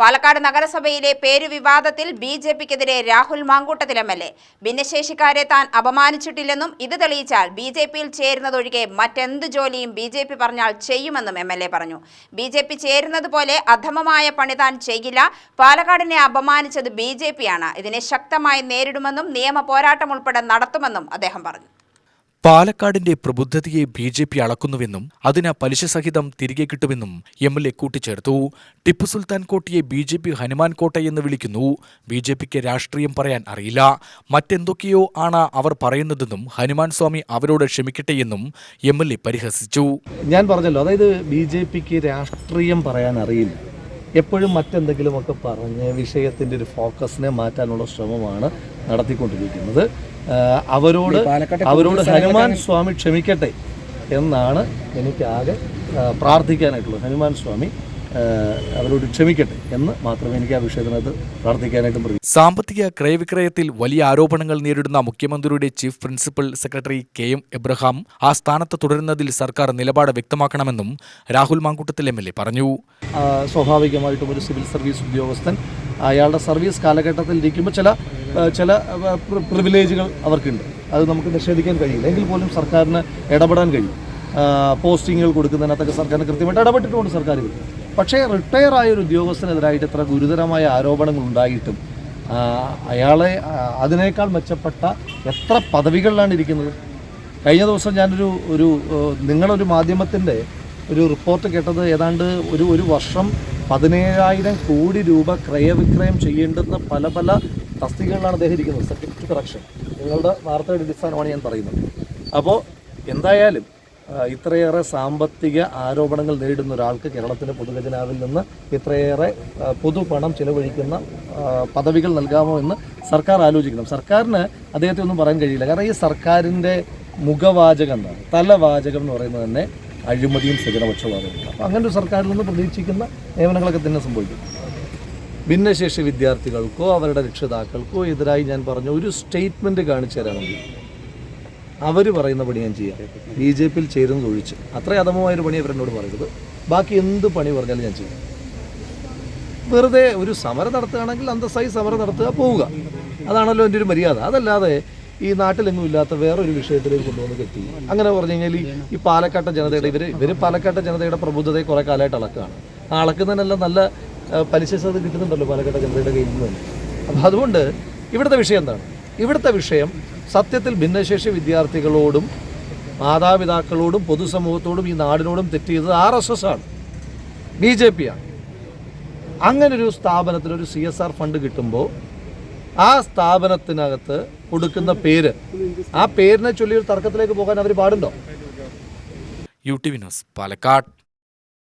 പാലക്കാട് നഗരസഭയിലെ പേരു വിവാദത്തിൽ ബി ജെ പിക്കെതിരെ Rahul Mamkootathil M L A. ഭിന്നശേഷിക്കാരെ താൻ അപമാനിച്ചിട്ടില്ലെന്നും ഇത് തെളിയിച്ചാൽ ബി ജെ പിയിൽ ചേരുന്നതൊഴികെ മറ്റെന്ത് ജോലിയും ബി ജെ പി പറഞ്ഞാൽ ചെയ്യുമെന്നും എം എൽ എ പറഞ്ഞു. ബി ജെ പി ചേരുന്നത് പോലെ അധമമായ പണി താൻ ചെയ്യില്ല. പാലക്കാടിനെ അപമാനിച്ചത് ബി ജെ പിയാണ് ഇതിനെ ശക്തമായി നേരിടുമെന്നും നിയമ പോരാട്ടം ഉൾപ്പെടെ നടത്തുമെന്നും അദ്ദേഹം പറഞ്ഞു. പാലക്കാടിന്റെ പ്രബുദ്ധതയെ ബി ജെ പി അളക്കുന്നുവെന്നും അതിന് പലിശ സഹിതം തിരികെ കിട്ടുമെന്നും എം എൽ എ കൂട്ടിച്ചേർത്തു. ടിപ്പു സുൽത്താൻ കോട്ടയെ ബി ജെ പി ഹനുമാൻ കോട്ടയെന്ന് വിളിക്കുന്നു. ബി ജെ പിക്ക് രാഷ്ട്രീയം പറയാൻ അറിയില്ല. മറ്റെന്തൊക്കെയോ ആണ് അവർ പറയുന്നതെന്നും ഹനുമാൻ സ്വാമി അവരോട് ക്ഷമിക്കട്ടെയെന്നും എം എൽ എ പരിഹസിച്ചു. ഞാൻ പറഞ്ഞല്ലോ അതായത് ബി ജെ പിക്ക് രാഷ്ട്രീയം പറയാൻ അറിയില്ല. എപ്പോഴും മറ്റെന്തെങ്കിലുമൊക്കെ പറഞ്ഞ് വിഷയത്തിന്റെ ഒരു ഫോക്കസിനെ മാറ്റാനുള്ള ശ്രമമാണ് നടത്തിക്കൊണ്ടിരിക്കുന്നത്. അവരോട് അവരോട് ഹനുമാൻ സ്വാമി ക്ഷമിക്കട്ടെ എന്നാണ് എനിക്കാകെ പ്രാർത്ഥിക്കാനായിട്ടുള്ളത്. ഹനുമാൻ സ്വാമി അവരോട് ക്ഷമിക്കട്ടെ എന്ന് മാത്രമേ എനിക്ക് ആ വിഷയത്തിനകത്ത് പ്രാർത്ഥിക്കാനായിട്ടും പറയൂ സാമ്പത്തിക ക്രയവിക്രയത്തിൽ വലിയ ആരോപണങ്ങൾ നേരിടുന്ന മുഖ്യമന്ത്രിയുടെ chief principal secretary K M Abraham ആ സ്ഥാനത്ത് തുടരുന്നതിൽ സർക്കാർ നിലപാട് വ്യക്തമാക്കണമെന്നും Rahul Mamkootathil M L A പറഞ്ഞു. സ്വാഭാവികമായിട്ടും ഒരു സിവിൽ സർവീസ് ഉദ്യോഗസ്ഥൻ അയാളുടെ സർവീസ് കാലഘട്ടത്തിൽ ഇരിക്കുമ്പോൾ ചില ചില പ്രിവിലേജുകൾ അവർക്കുണ്ട്. അത് നമുക്ക് നിഷേധിക്കാൻ കഴിയില്ല. എങ്കിൽ പോലും സർക്കാരിന് ഇടപെടാൻ കഴിയും. പോസ്റ്റിങ്ങുകൾ കൊടുക്കുന്നതിനകത്തൊക്കെ സർക്കാരിന് കൃത്യമായിട്ട് ഇടപെട്ടിട്ടുണ്ട് സർക്കാരുകൾ. പക്ഷേ റിട്ടയർ ആയ ഒരു ഉദ്യോഗസ്ഥനെതിരായിട്ട് ഇത്ര ഗുരുതരമായ ആരോപണങ്ങൾ ഉണ്ടായിട്ടും അയാളെ അതിനേക്കാൾ മെച്ചപ്പെട്ട എത്ര പദവികളിലാണ് ഇരിക്കുന്നത്? കഴിഞ്ഞ ദിവസം ഞാനൊരു ഒരു നിങ്ങളൊരു മാധ്യമത്തിന്റെ ഒരു റിപ്പോർട്ട് കേട്ടത് ഏതാണ്ട് ഒരു ഒരു വർഷം പതിനേഴായിരം കോടി രൂപ ക്രയവിക്രയം ചെയ്യേണ്ടുന്ന പല പല തസ്തികകളിലാണ് അദ്ദേഹം ഇരിക്കുന്നത്. സെക്രട്ടറി കറക്ഷൻ നിങ്ങളുടെ വാർത്തയുടെ അടിസ്ഥാനമാണ് ഞാൻ പറയുന്നത്. അപ്പോൾ എന്തായാലും ഇത്രയേറെ സാമ്പത്തിക ആരോപണങ്ങൾ നേരിടുന്ന ഒരാൾക്ക് കേരളത്തിലെ പൊതുഖജനാവിൽ നിന്ന് ഇത്രയേറെ പൊതുപണം ചിലവഴിക്കുന്ന പദവികൾ നൽകാമോ എന്ന് സർക്കാർ ആലോചിക്കണം. സർക്കാരിന് അദ്ദേഹത്തെ ഒന്നും പറയാൻ കഴിയില്ല. കാരണം ഈ സർക്കാരിന്റെ മുഖവാചകം എന്താണ് തലവാചകം എന്ന് പറയുന്നത് തന്നെ അഴിമതിയും സജനപക്ഷവാദവും അപ്പോൾ അങ്ങനെ ഒരു സർക്കാരിൽ നിന്ന് പ്രതീക്ഷിക്കുന്ന നിയമനങ്ങളൊക്കെ തന്നെ സംഭവിക്കും. ഭിന്നശേഷി വിദ്യാർത്ഥികൾക്കോ അവരുടെ രക്ഷിതാക്കൾക്കോ എതിരായി ഞാൻ പറഞ്ഞ ഒരു സ്റ്റേറ്റ്മെന്റ് കാണിച്ചു തരാമെങ്കിൽ അവർ പറയുന്ന പണി ഞാൻ ചെയ്യാം. ബി ജെ പിയിൽ ചേരുന്നത് ഒഴിച്ച്. അത്ര അധമമായൊരു പണി അവരെന്നോട് പറയരുത് ബാക്കി എന്ത് പണി പറഞ്ഞാലും ഞാൻ ചെയ്യും. വെറുതെ ഒരു സമരം നടത്തുകയാണെങ്കിൽ അന്തസ്സായി സമരം നടത്തുക പോവുക. അതാണല്ലോ എന്റെ ഒരു മര്യാദ. അതല്ലാതെ ഈ നാട്ടിലെങ്ങും ഇല്ലാത്ത വേറൊരു വിഷയത്തിലേക്ക് കൊണ്ടുവന്ന് കെട്ടി. അങ്ങനെ പറഞ്ഞു കഴിഞ്ഞാൽ ഈ പാലക്കാട്ടെ ജനതയുടെ ഇവർ ഇവർ പാലക്കാട്ടെ ജനതയുടെ പ്രബുദ്ധതയെ കുറേ കാലമായിട്ട് അളക്കുകയാണ്. ആ അളക്കുന്നതിനെല്ലാം നല്ല പലിശ സാധ്യത കിട്ടുന്നുണ്ടല്ലോ പാലക്കാട്ടെ ജനതയുടെ കയ്യിൽ നിന്ന് തന്നെ. അപ്പോൾ അതുകൊണ്ട് ഇവിടുത്തെ വിഷയം എന്താണ്? ഇവിടുത്തെ വിഷയം സത്യത്തിൽ ഭിന്നശേഷി വിദ്യാർത്ഥികളോടും മാതാപിതാക്കളോടും പൊതുസമൂഹത്തോടും ഈ നാടിനോടും തെറ്റ് ചെയ്തത് ആർ എസ് എസ് ആണ്. ബി ജെ പി ആണ് അങ്ങനൊരു സ്ഥാപനത്തിന് ഒരു സി എസ് ആർ ഫണ്ട് കിട്ടുമ്പോൾ ആ സ്ഥാപനത്തിനകത്ത് കൊടുക്കുന്ന പേര് ആ പേരിനെ ചൊല്ലി ഒരു തർക്കത്തിലേക്ക് പോകാൻ അവർ പാടുണ്ടോ? U T Vinos Palakkad.